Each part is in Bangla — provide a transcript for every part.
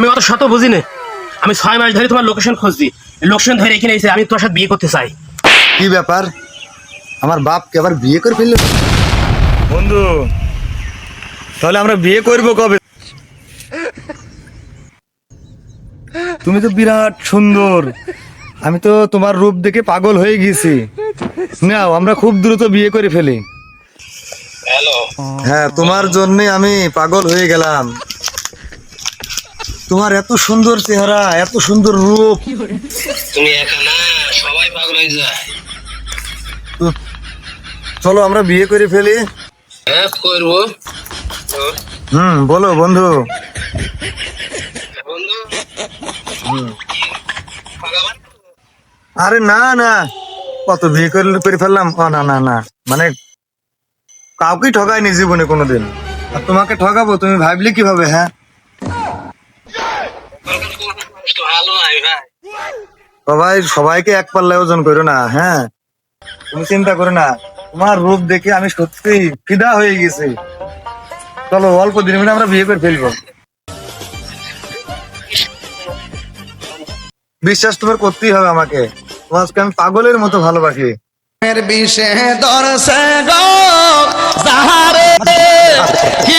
আমি অত শত বুঝি না আমি ছয় মাস ধরে তোমার লোকেশন খুঁজছি। লোকেশন ধরে এখানে এসে আমি তোমার সাথে বিয়ে করতে চাই। কি ব্যাপার? আমার বাপকে আবার বিয়ে করে ফেলল? বন্ধু তাহলে আমরা বিয়ে করব কবে? তুমি তো বিরাট সুন্দর। আমি তো তোমার রূপ দেখে পাগল হয়ে গেছি। নাও আমরা খুব দ্রুত বিয়ে করে ফেলি। হ্যাঁ তোমার জন্যে আমি পাগল হয়ে গেলাম। তোমার এত সুন্দর চেহারা এত সুন্দর রূপ। তুমি সবাই পাগল হয়ে যায় চলো আমরা বিয়ে করে ফেলি। হ্যাঁ করব। হুম বলো বন্ধু। বন্ধু আরে না না। কত বিয়ে করে করে ফেললাম। ও না না না। মানে কাউকে ঠকাইনি জীবনে কোনোদিন। আর তোমাকে ঠকাবো তুমি ভাবলে কীভাবে হ্যাঁ? সবাই সবাইকে এক পাল্লায় ওজন করো না হ্যাঁ? তুমি চিন্তা করো না তোমার রূপ দেখে আমি সত্যি ফিদা হয়ে গেছি। চলো অল্প দিনের মধ্যে আমরা বিয়ে করে ফেলব। বিশ্বাস তোমার করতেই হবে আমাকে। তোমাকে আমি পাগলের মতো ভালোবাসি। বিষে দরসে গো কি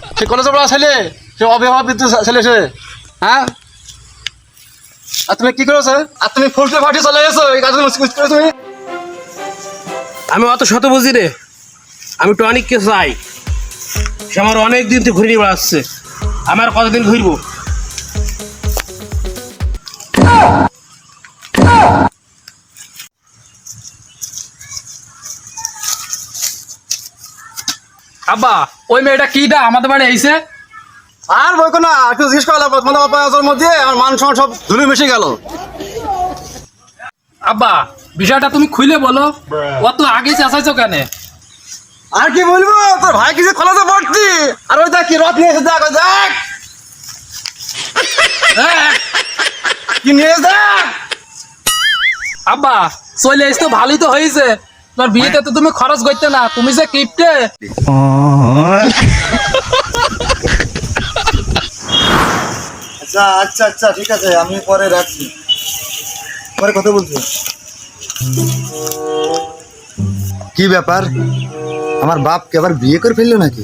সে কলেজে পড়া ছেলে? সে অবিবাহিত ছেলে সে? হ্যাঁ? আর তুমি কি করেছ? আর তুমি ফোর্সে ফাটিয়ে চলে গেছো এই কাজ করে তুমি? আমি অত শত বুঝি রে। আমি টনিককে চাই। সে আমার অনেক দিন তো ঘুরিয়ে বেড়াচ্ছে আমার কতদিন ঘুরবো? আব্বা ওই মেয়েটা কিটা আমাদের বাড়ি আইছে। আর বই না একটু জিজ্ঞেস করলাম মানে অপায়াসের মধ্যে আমার মান সম্মান সব ধুলে মিশে গেল। আব্বা বিষয়টা তুমি খুলে বলো। ও তো আগে চেঁচাইছো কেন? আর কি বলব তোর ভাই কিছু কলেজে পড়ছি আর ওই দেখ কি রথ নিয়ে এসে দেখ ওই দেখ। দেখ, কি নিয়ে দেখ। আব্বা চলে এসে তো ভালোই তো হয়েছে। তোমার বিয়েতে তো তুমি খরচ করতে না তুমি যে কিপটে। আচ্ছা আচ্ছা আচ্ছা ঠিক আছে আমি পরে রাখছি। পরে কথা বলছি। কি ব্যাপার? আমার বাপকে আবার বিয়ে করে ফেলল নাকি?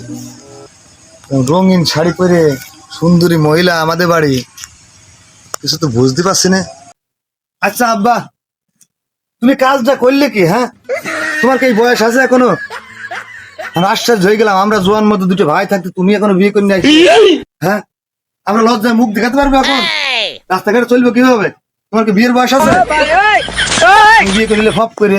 রঙিন শাড়ি পরে সুন্দরী মহিলা আমাদের বাড়ি। কিছু তো বুঝতে পারছি না। আচ্ছা আব্বা তুমি কাজটা করলে কি হ্যাঁ? তোমার কি বয়স আছে এখনও? আশ্চর্য হয়ে গেলাম আমরা জোয়ান মতো দুটো ভাই থাকতে তুমি এখনও বিয়ে করে নিয়ে হ্যাঁ? আমরা লজ্জায় মুখ দেখাতে পারব এখন? রাস্তাঘাটে চলবো কীভাবে? তোমার কি বিয়ের বয়স আছে? বিয়ে করলে ফপ করে।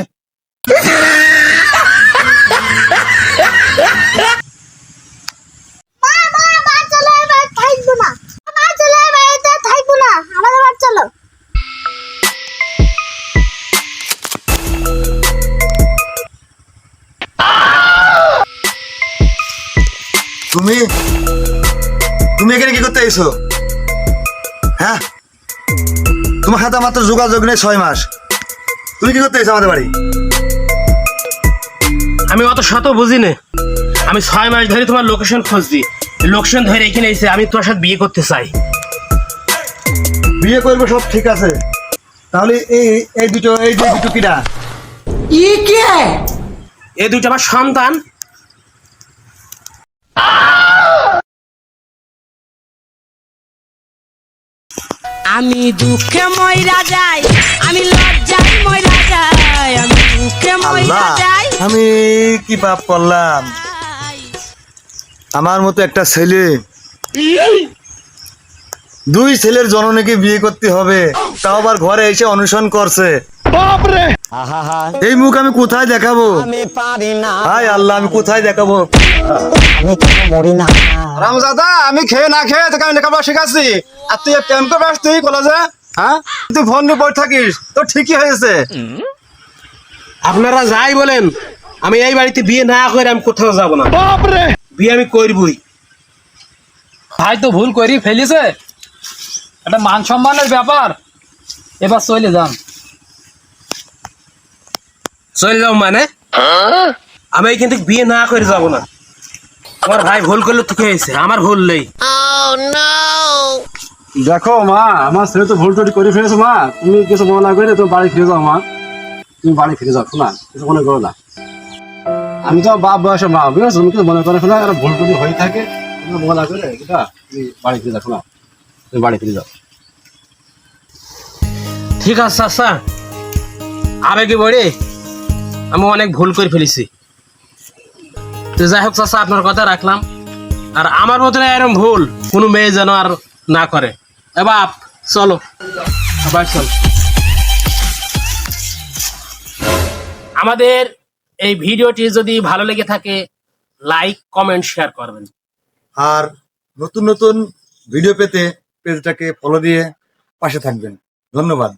তুমি? তুমি এখানে কি করতে এসো হ্যাঁ? তোমার সাথে আমার তো যোগাযোগ নেই ছয় মাস। তুমি কি করতে এসো আমাদের বাড়ি? আমি অত শত বুঝি না আমি ছয় মাস ধরে তোমার লোকেশন খুঁজছি। লোকেশন ধরে এখানে এসে আমি তোমার সাথে বিয়ে করতে চাই। বিয়ে করব সব ঠিক আছে। তাহলে এই এই দুটো এই যে দুটো কিরা ই কে? এই দুটো আমার সন্তান। আমি দুঃখে ময়রা যাই আমি লজ্জায় ময়রা যাই আমি দুঃখে ময়রা যাই। আমি কি পাপ করলাম? আমার মতো একটা ছেলে। দুই ছেলের জননীকে বিয়ে করতে হবে। তাও আবার ঘরে এসে অনুসরণ করছে। এই মুখ আমি কোথায় দেখাবো? হাই আল্লাহ আমি কোথায় দেখাবো? রামজাদা আমি খেয়ে না খেয়ে তোকে আমি লেখাপড়া শেখাচ্ছি। আর তুই প্রেম করে তুই কলেজে হ্যাঁ? তুই ফোন নিয়ে বসে থাকিস তো ঠিকই হয়েছে। আপনারা যাই বলেন আমি এই বাড়িতে বিয়ে না করে আমি কোথাও যাব না। বিয়ে আমি করবই। ভাই তো ভুল করি ফেলিছে। এটা মান সম্মানের ব্যাপার। এবার চলে যান। চলে যাও মানে? আমি এখান থেকে বিয়ে না করে যাব না। আমার ভাই ভুল করলে তো কি হয়েছে? আমার ভুল নেই। দেখো মা আমার ছেলে তো ভুল টুটি করে ফেলেছে মা। তুমি কিছু মনে করে তুমি বাড়ি ফিরে যাও মা। তুমি বাড়ি ফিরে যাও শোনা কিছু মনে করো না। আমি তো বাপ বয়সে মা বুঝেছ? তুমি কিছু মনে করে ফেলা আর ভুল টুটি হয়ে থাকে। তুমি মনে করে এটা তুমি বাড়ি ফিরে যাও শোনা। তুমি বাড়ি ফিরে যাও। ঠিক আছে চাচা আবেগে বড়ে আমি অনেক ভুল করে ফেলেছি। তো যাই হোক চাচা, আপনার কথা রাখলাম। আর আমার মতন এরকম ভুল কোনো মেয়ে যেন আর না করে। এ বাপ, চলো। আবার চল। আমাদের এই ভিডিওটি যদি ভালো লেগে থাকে, লাইক, কমেন্ট, শেয়ার করবেন। আর নতুন নতুন ভিডিও পেতে পেজটাকে ফলো দিয়ে পাশে থাকবেন। ধন্যবাদ।